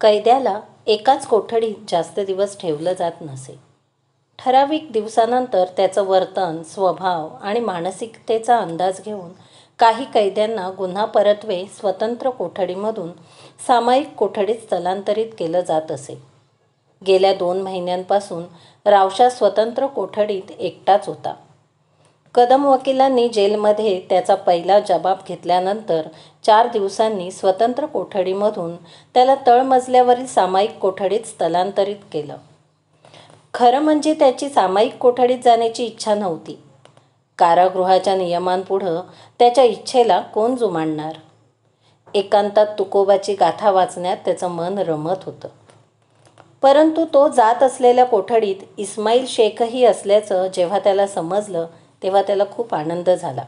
कैद्याला एकाच कोठडीत जास्त दिवस ठेवलं जात नसे. ठराविक दिवसानंतर त्याचं वर्तन स्वभाव आणि मानसिकतेचा अंदाज घेऊन काही कैद्यांना गुन्हा परत्वे स्वतंत्र कोठडीमधून सामायिक कोठडीत स्थलांतरित केलं जात असे. गेल्या दोन महिन्यांपासून रावशा स्वतंत्र कोठडीत एकटाच होता. कदम वकिलांनी जेलमध्ये त्याचा पहिला जबाब घेतल्यानंतर चार दिवसांनी स्वतंत्र कोठडीमधून त्याला तळमजल्यावरील सामायिक कोठडीत स्थलांतरित केलं. खरं म्हणजे त्याची सामायिक कोठडीत जाण्याची इच्छा नव्हती. कारागृहाच्या नियमांपुढं त्याच्या इच्छेला कोण जुमानणार? एकांतात तुकोबाची गाथा वाचण्यात त्याचं मन रमत होतं. परंतु तो जात असलेल्या कोठडीत इस्माईल शेखही असल्याचं जेव्हा त्याला समजलं तेव्हा त्याला खूप आनंद झाला.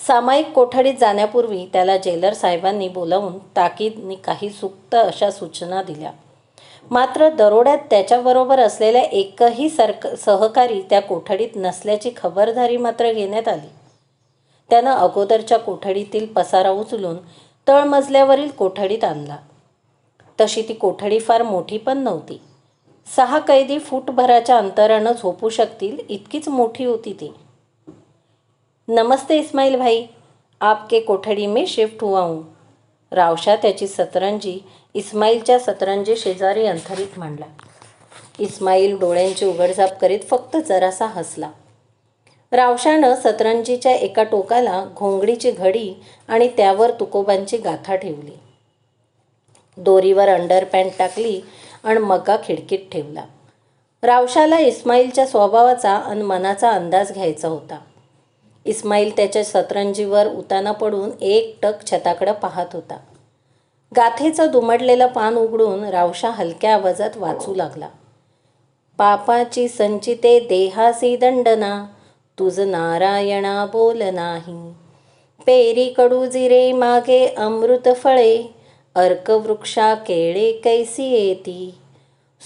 सामायिक कोठडीत जाण्यापूर्वी त्याला जेलर साहेबांनी बोलावून ताकीदनी काही सुक्त अशा सूचना दिल्या. मात्र दरोड्यात त्याच्याबरोबर असलेल्या एकही सरक सहकारी त्या कोठडीत नसल्याची खबरदारी मात्र घेण्यात आली. त्यानं अगोदरच्या कोठडीतील पसारा उचलून तळमजल्यावरील कोठडीत आणला. तशी ती कोठडी फार मोठी पण नव्हती. सहा कैदी फूटभराच्या अंतरानं झोपू शकतील इतकीच मोठी होती ती. नमस्ते इस्माईल भाई आपके कोठडी में शिफ्ट हुआ हूँ. रावशा त्याची सतरंजी इस्माईलच्या सतरंजी शेजारी अंथरीत मांडला. इस्माईल डोळ्यांची उघडझाप करीत फक्त जरासा हसला. रावशानं सतरंजीच्या एका टोकाला घोंगडीची घडी आणि त्यावर तुकोबांची गाथा ठेवली. दोरीवर अंडरपॅन्ट टाकली आणि मका खिडकीत ठेवला. रावशाला इस्माईलच्या स्वभावाचा आणि मनाचा अंदाज घ्यायचा होता. इस्माईल त्याच्या सतरंजीवर उताना पडून एक टक छताकडं पाहत होता. गाथेचं दुमडलेलं पान उघडून रावशा हलक्या आवाजात वाचू लागला. पापाची संचिते देहासी दंडना तुझ नारायणा बोल नाही. पेरी कडू जिरे मागे अमृत फळे अर्कवृक्षा केळे कैसी येती.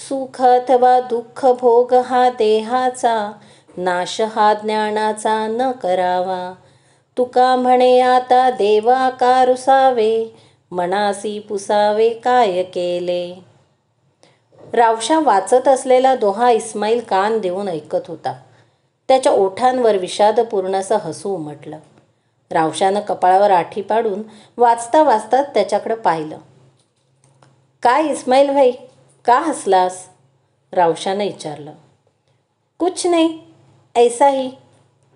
सुख अथवा दुःख भोग हा देहाचा नाश हा ज्ञानाचा न करावा. तुका म्हणे आता देवा कारुसावे मनासी पुसावे काय केले? रावशा वाचत असलेला दोहा इस्माईल कान देऊन ऐकत होता. त्याच्या ओठांवर विषादपूर्ण असं हसू उमटलं रावशानं कपाळावर आठी पाडून वाचता वाचता त्याच्याकडं पाहिलं. काय इस्माईल भाई का हसलास? रावशानं विचारलं. कुछ नाही ऐसा ही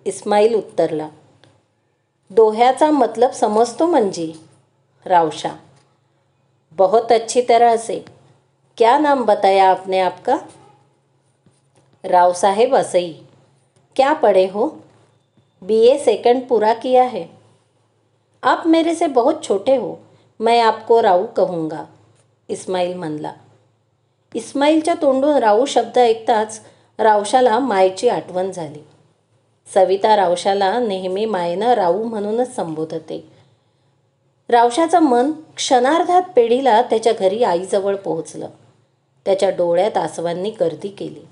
इस्माईल उत्तरला. दोह्याचा मतलब समजतो म्हणजे रावशा बहुत अच्छी तरह से. क्या नाम बताया आपने आपका? राव साहेब असई क्या पढ़े हो? बी ए सेकंड पूरा किया है। आप मेरे से बहुत छोटे हो मैं आपको राऊ कहूँगा इस्माईल म्हणला. इस्माईलच्या तोंडून राऊ शब्द ऐकताच रावशाला मायची आठवण झाली. सविता रावशाला नेहमी मायेनं राऊ म्हणूनच संबोधते. रावशाचं मन क्षणार्धात पेढीला त्याच्या घरी आईजवळ पोहोचलं. त्याच्या डोळ्यात आसवांनी गर्दी केली.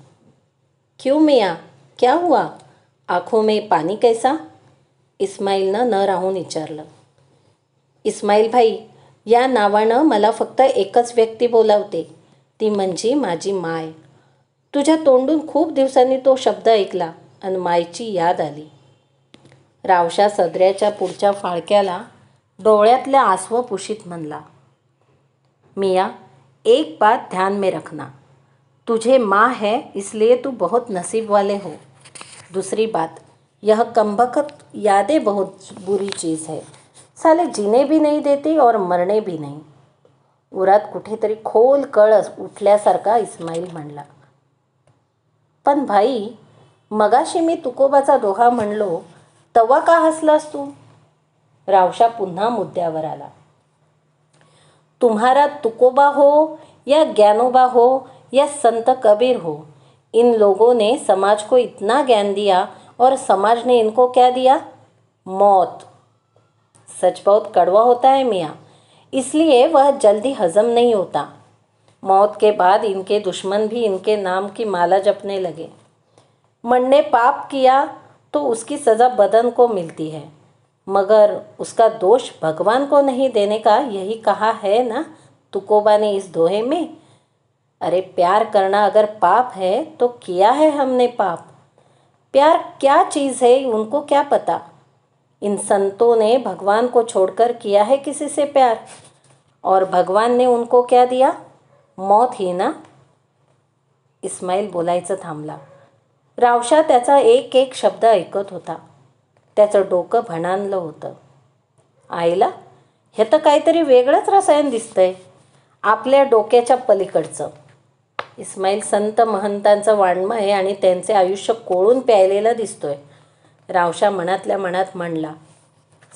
क्यू मिया? क्या हुआ? आखो में पाणी कैसा? इस्माईलनं न राहून विचारलं. इस्माईल भाई या नावानं मला फक्त एकच व्यक्ती बोलावते. ती म्हणजे माझी माय. तुझ्या तोंडून खूप दिवसांनी तो शब्द ऐकला आणि मायची याद आली. रावशा सदऱ्याच्या पुढच्या फाळक्याला डोळ्यातल्या आसवं पुशीत म्हणला मिया एक बात ध्यान में रखना. तुझे माँ है इसलिए तू बहुत नसीब वाले हो. दूसरी बात यह कमबख्त यादें बहुत बुरी चीज़ है. साले जीने भी नहीं देती और मरने भी नहीं. उरात कुठेतरी खोल कळस उठल्यासारखा इस्माईल म्हणला पण भाई, मगाशी मी तुकोबाचा दोहा म्हणलो, तवा का हसलास तू? रावशा पुन्हा मुद्द्यावर आला. तुम्हारा तुकोबा हो या ज्ञानोबा हो या संत कबीर हो, इन लोगों ने समाज को इतना ज्ञान दिया और समाज ने इनको क्या दिया? मौत। सच बहुत कड़वा होता है मियाँ, इसलिए वह जल्दी हजम नहीं होता। मौत के बाद इनके दुश्मन भी इनके नाम की माला जपने लगे। मन ने पाप किया तो उसकी सज़ा बदन को मिलती है, मगर उसका दोष भगवान को नहीं देने का यही कहा है ना तुकोबा ने इस दोहे में? अरे प्यार करना अगर पाप है तो किया है हमने पाप। प्यार क्या चीज़ है उनको क्या पता? इन संतों ने भगवान को छोड़कर किया है किसी से प्यार, और भगवान ने उनको क्या दिया? मौत ही ना? इस्माईल बोलायचं थांबला. रावशा त्याचा एक एक शब्द ऐकत होता. त्याचं डोकं भणानलं होतं. आईला हे तर काहीतरी वेगळंच रसायन दिसतंय. आपल्या डोक्याच्या पलीकडचं. इस्माईल संत महंतांचं वाङ्मय आहे आणि त्यांचे आयुष्य कोळून प्यायलेलं दिसतोय. रावशा मनातल्या मनात म्हणला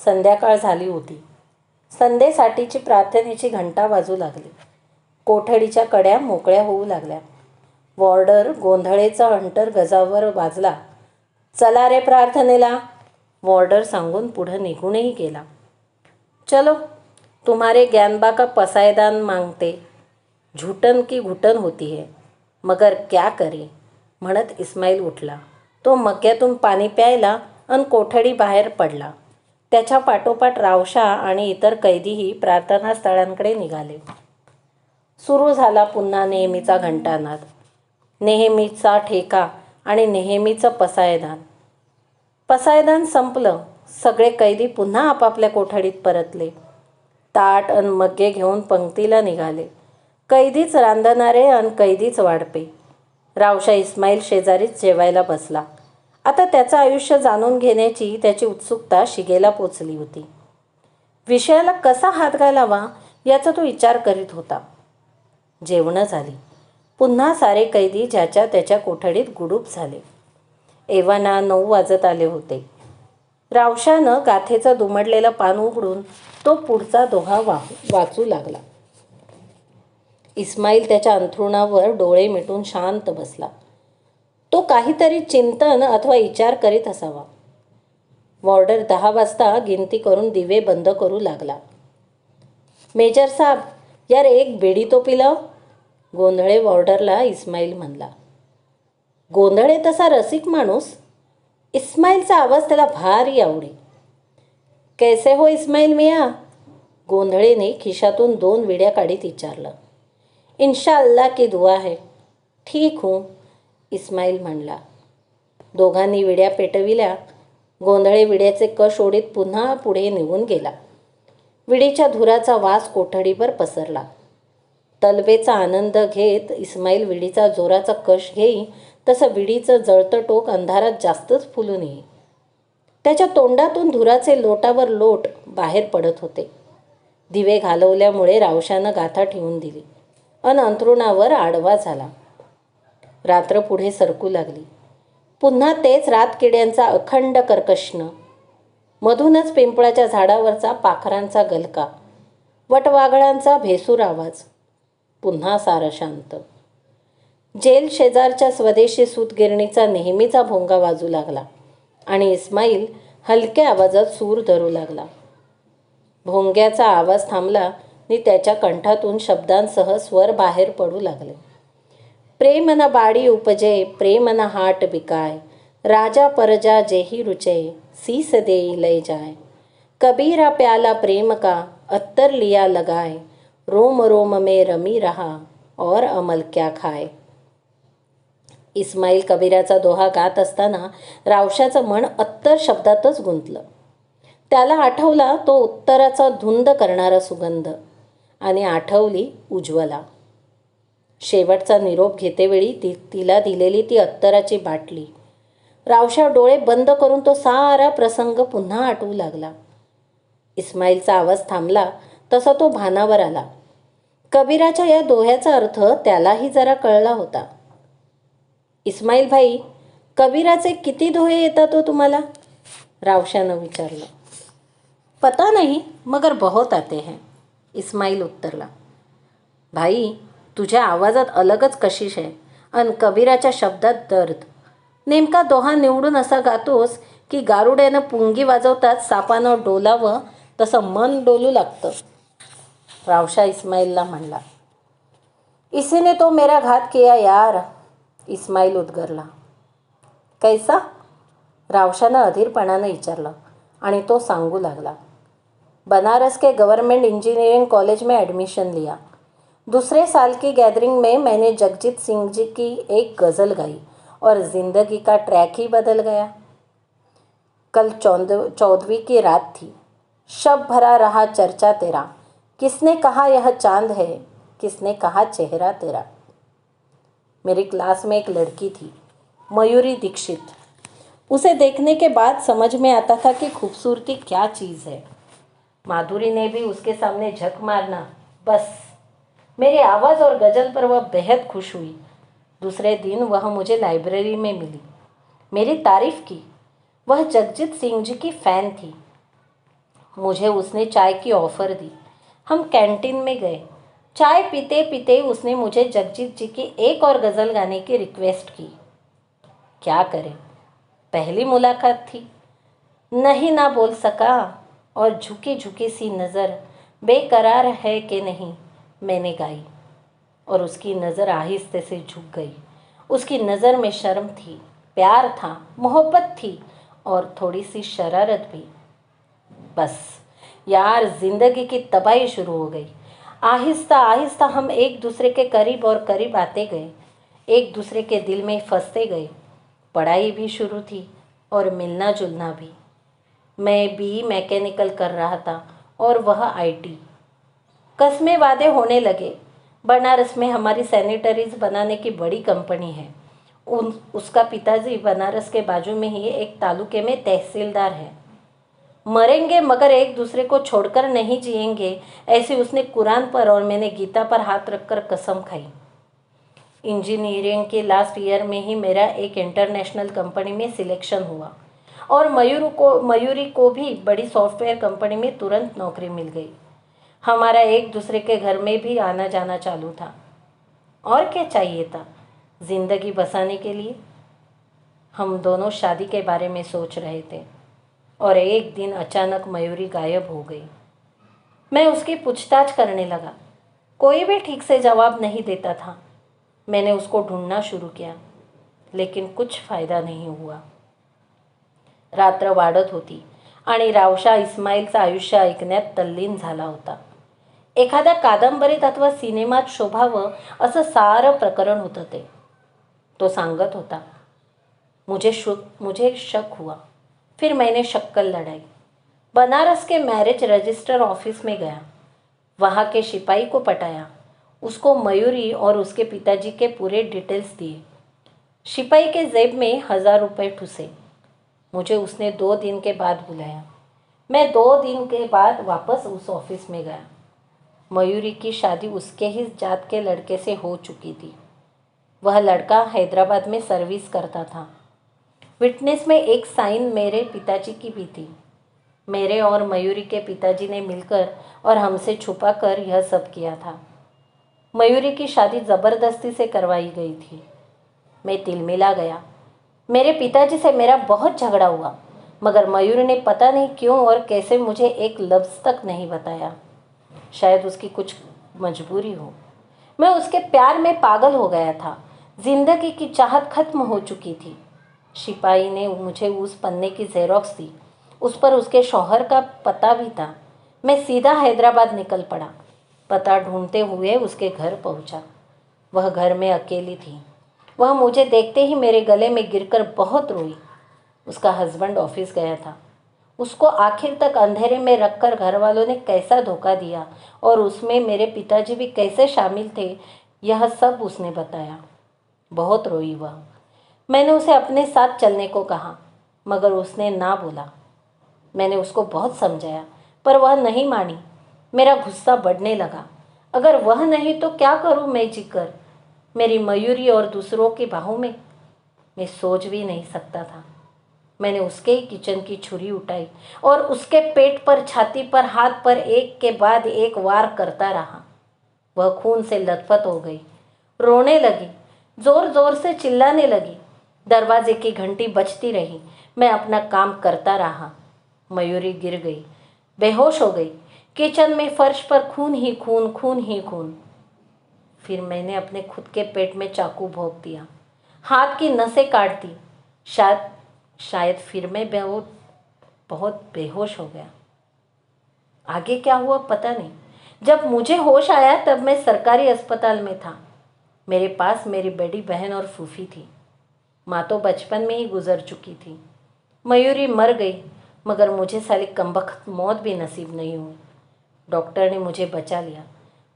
संध्याकाळ झाली होती. संध्येसाठीची प्रार्थनेची घंटा वाजू लागली. कोठडीच्या कड्या मोकळ्या होऊ लागल्या. वॉर्डर गोंधळेचा हंटर गजावर वाजला. चला रे प्रार्थनेला. वॉर्डर सांगून पुढं निघूनही गेला. चलो तुम्हारे ज्ञानबा का पसायदान मांगते. झुटन की घुटन होती है. मगर क्या करे? म्हणत इस्माईल उठला. तो मक्यातून पाणी प्यायला अन कोठडी बाहेर पडला. त्याच्या पाठोपाठ रावशा आणि इतर कैदीही प्रार्थनास्थळांकडे निघाले. सुरू झाला पुन्हा नेहमीचा घंटानाद. नेहमीचा ठेका आणि नेहमीचं पसायदान. पसायदान संपलं. सगळे कैदी पुन्हा आपापल्या कोठडीत परतले. ताट अन मग्गे घेऊन पंक्तीला निघाले. कैदीच रांधणारे अन कैदीच वाढपे. रावशा इस्माईल शेजारीच जेवायला बसला. आता त्याचं आयुष्य जाणून घेण्याची त्याची उत्सुकता शिगेला पोचली होती. विषयाला कसा हात घालावा याचा तो विचार करीत होता. जेवणं झाली पुन्हा सारे कैदी ज्याच्या त्याच्या कोठडीत गुडूप झाले. एव्हाना नऊ वाजत आले होते. रावशानं गाथेचा दुमडलेलं पान उघडून तो पुढचा दोहा वाहू वाचू लागला. इस्माईल त्याच्या अंथरुणावर डोळे मिटून शांत बसला. तो काहीतरी चिंतन अथवा विचार करीत असावा. वॉर्डर दहा वाजता गिनती करून दिवे बंद करू लागला. मेजर साहेब यार एक बेडी तो पिलाव गोंधळे वॉर्डरला इस्माईल म्हणला. गोंधळे तसा रसिक माणूस? इस्माईलचा आवाज त्याला भारी आवडे. कैसे हो इस्माईल मिया? गोंधळेने खिशातून दोन विड्या काढीत विचारलं. इन्शा की दुआ है. ठीक हूँ इस्माईल म्हणला. दोघांनी विड्या पेटविल्या. गोंधळे विड्याचे कश ओढीत पुन्हा पुढे निघून गेला. विडीच्या धुराचा वास कोठडीवर पसरला. तलवेचा आनंद घेत इस्माईल विडीचा जोराचा कश घेई तसं विडीचं जळतं टोक अंधारात जास्तच फुलून येई. त्याच्या तोंडातून धुराचे लोटावर लोट बाहेर पडत होते. दिवे घालवल्यामुळे रावशानं गाथा ठेवून दिली. अन अंथरुणावर आडवा झाला. रात्र पुढे सरकू लागली. पुन्हा तेच रातकिड्यांचा अखंड कर्कशनं मधूनच पिंपळाच्या झाडावरचा पाखरांचा गलका वटवाघळांचा भेसूर आवाज पुन्हा सारं शांत. जेल शेजारच्या स्वदेशी सूतगिरणीचा नेहमीचा भोंगा वाजू लागला आणि इस्माईल हलक्या आवाजात सूर धरू लागला. भोंग्याचा आवाज थांबला आणि त्याच्या कंठातून शब्दांसह स्वर बाहेर पडू लागले. प्रेमना बाडी उपजे प्रेमना हाट बिकाय राजा परजा जेही रुचे सीस दे लय जाय. कबीरा प्याला प्रेम का अत्तर लिया लगाए रोम रोम में रमी रहा और अमल क्या खाय. इस्माईल कबीराचा दोहा गात असताना रावशाचं मन अत्तर शब्दातच गुंतलं. त्याला आठवला तो उत्तराचा धुंद करणारा सुगंध आणि आठवली उज्ज्वला. शेवटचा निरोप घेतेवेळी ती तिला दिलेली ती अत्तराची बाटली. रावशा डोळे बंद करून तो सारा प्रसंग पुन्हा आटवू लागला. इस्माईलचा आवाज थांबला तसा तो भानावर आला. कबीराच्या या दोह्याचा अर्थ त्यालाही जरा कळला होता. इस्माईल भाई कबीराचे किती दोहे येतात हो तुम्हाला? रावशानं विचारलं. पता नाही मगर बहुत आते हैं इस्माईल उत्तरला. भाई तुझ्या आवाजात अलगच कशिश आहे अन कबीराच्या शब्दात दर्द. नेमका दोहा निवडून असा गातोस की गारुड्यानं पुंगी वाजवतात सापानं डोलावं तसं मन डोलू लागतं. रावशा इस्माईलला म्हणला इसीने तो मेरा घात किया यार इस्माईल उद्गरला. कैसा? रावशानं अधीरपणानं विचारलं आणि तो सांगू लागला बनारस के गवर्नमेंट इंजीनियरिंग कॉलेज में एडमिशन लिया. दूसरे साल की गैदरिंग में मैंने जगजीत सिंह जी की एक गज़ल गाई. और ज़िंदगी का ट्रैक ही बदल गया। कल चौद चौदहवीं की रात थी। शब भरा रहा चर्चा तेरा। किसने कहा यह चाँद है? किसने कहा चेहरा तेरा? मेरी क्लास में एक लड़की थी, मयूरी दीक्षित। उसे देखने के बाद समझ में आता था कि खूबसूरती क्या चीज़ है। माधुरी ने भी उसके सामने झक मारना, बस। मेरी आवाज़ और गज़ल पर वह बेहद खुश हुई। दूसरे दिन वह मुझे लाइब्रेरी में मिली। मेरी तारीफ़ की। वह जगजीत सिंह जी की फ़ैन थी। मुझे उसने चाय की ऑफ़र दी। हम कैंटीन में गए। चाय पीते पीते उसने मुझे जगजीत जी की एक और गज़ल गाने की रिक्वेस्ट की। क्या करें? पहली मुलाकात थी। नहीं ना बोल सका और झुकी झुकी सी नज़र बेकरार है कि नहीं, मैंने गाई। और उसकी नज़र आहिस्ते से झुक गई। उसकी नज़र में शर्म थी, प्यार था, मोहब्बत थी और थोड़ी सी शरारत भी। बस, यार, ज़िंदगी की तबाही शुरू हो गई। आहिस्ता आहिस्ता हम एक दूसरे के करीब और करीब आते गए। एक दूसरे के दिल में फंसते गए। पढ़ाई भी शुरू थी और मिलना जुलना भी। मैं बी मैकेनिकल कर रहा था और वह आईटी। कस्मे वादे होने लगे। बनारस में हमारी सैनिटरीज बनाने की बड़ी कंपनी है। उन, उसका पिताजी बनारस के बाजू में ही एक तालुके में तहसीलदार है। मरेंगे मगर एक दूसरे को छोड़कर नहीं जिएँगे, ऐसे उसने कुरान पर और मैंने गीता पर हाथ रखकर कसम खाई। इंजीनियरिंग के लास्ट ईयर में ही मेरा एक इंटरनेशनल कंपनी में सिलेक्शन हुआ और मयूर को, मयूरी को भी बड़ी सॉफ्टवेयर कंपनी में तुरंत नौकरी मिल गई। हमारा एक दूसरे के घर में भी आना जाना चालू था। और क्या चाहिए था? ज़िंदगी बसाने के लिए? हम दोनों शादी के बारे में सोच रहे थे और एक दिन अचानक मयूरी गायब हो गई। मैं उसकी पूछताछ करने लगा। कोई भी ठीक से जवाब नहीं देता था। मैंने उसको ढूंढना शुरू किया, लेकिन कुछ फ़ायदा नहीं हुआ। रात्र वाढत होती आणि रावशा इस्माईलचं आयुष्य ऐकण्यात तल्लीन झाला होता। एखाद्या कादंबरीत अथवा सिनेमात शोभावं असं सारं प्रकरण होतं ते. तो सांगत होता, मुझे शुक, मुझे शक हुआ. फिर मैंने शक्कल लड़ाई. बनारस के मैरिज रजिस्टर ऑफ़िस में गया. वहाँ के सिपाही को पटाया. उसको मयूरी और उसके पिताजी के पूरे डिटेल्स दिए. सिपाही के जेब में हज़ार रुपये ठुसे. मुझे उसने दो दिन के बाद बुलाया. मैं दो दिन के बाद वापस उस ऑफ़िस में गया. मयूरी की शादी उसके ही जात के लड़के से हो चुकी थी। वह लड़का हैदराबाद में सर्विस करता था। विटनेस में एक साइन मेरे पिताजी की भी थी। मेरे और मयूरी के पिताजी ने मिलकर और हमसे छुपा कर यह सब किया था। मयूरी की शादी ज़बरदस्ती से करवाई गई थी। मैं तिलमिला गया। मेरे पिताजी से मेरा बहुत झगड़ा हुआ, मगर मयूरी ने पता नहीं क्यों और कैसे मुझे एक लफ्ज़ तक नहीं बताया। शायद उसकी कुछ मजबूरी हो। मैं उसके प्यार में पागल हो गया था। ज़िंदगी की चाहत खत्म हो चुकी थी। सिपाही ने मुझे उस पन्ने की जेरोक्स दी। उस पर उसके शौहर का पता भी था। मैं सीधा हैदराबाद निकल पड़ा। पता ढूंढते हुए उसके घर पहुँचा। वह घर में अकेली थी। वह मुझे देखते ही मेरे गले में गिरकर बहुत रोई। उसका हस्बैंड ऑफ़िस गया था। उसको आखिर तक अंधेरे में रखकर घर वालों ने कैसा धोखा दिया? और उसमें मेरे पिताजी भी कैसे शामिल थे? यह सब उसने बताया। बहुत रोई वह। मैंने उसे अपने साथ चलने को कहा, मगर उसने ना बोला। मैंने उसको बहुत समझाया, पर वह नहीं मानी। मेरा गुस्सा बढ़ने लगा। अगर वह नहीं तो क्या करूँ मैं जीकर? मेरी मयूरी और दूसरों की बाहों में मैं सोच भी नहीं सकता था। मैंने उसके ही किचन की छुरी उठाई और उसके पेट पर, छाती पर, हाथ पर एक के बाद एक वार करता रहा। वह खून से लथपथ हो गई। रोने लगी, ज़ोर ज़ोर से चिल्लाने लगी। दरवाजे की घंटी बजती रही। मैं अपना काम करता रहा। मयूरी गिर गई। बेहोश हो गई। किचन में फर्श पर खून ही खून खून ही खून। फिर मैंने अपने खुद के पेट में चाकू भोंक दिया। हाथ की नसें काट दी। शायद शायद फिर मैं बहुत बहुत बेहोश हो गया। आगे क्या हुआ पता नहीं। जब मुझे होश आया तब मैं सरकारी अस्पताल में था। मेरे पास मेरी बड़ी बहन और फूफी थी। माँ तो बचपन में ही गुजर चुकी थी। मयूरी मर गई, मगर मुझे साली कमबख्त मौत भी नसीब नहीं हुई। डॉक्टर ने मुझे बचा लिया।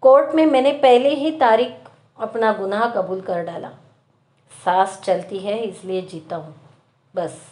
कोर्ट में मैंने पहले ही तारीख अपना गुनाह कबूल कर डाला। सांस चलती है इसलिए जीता हूँ। बस।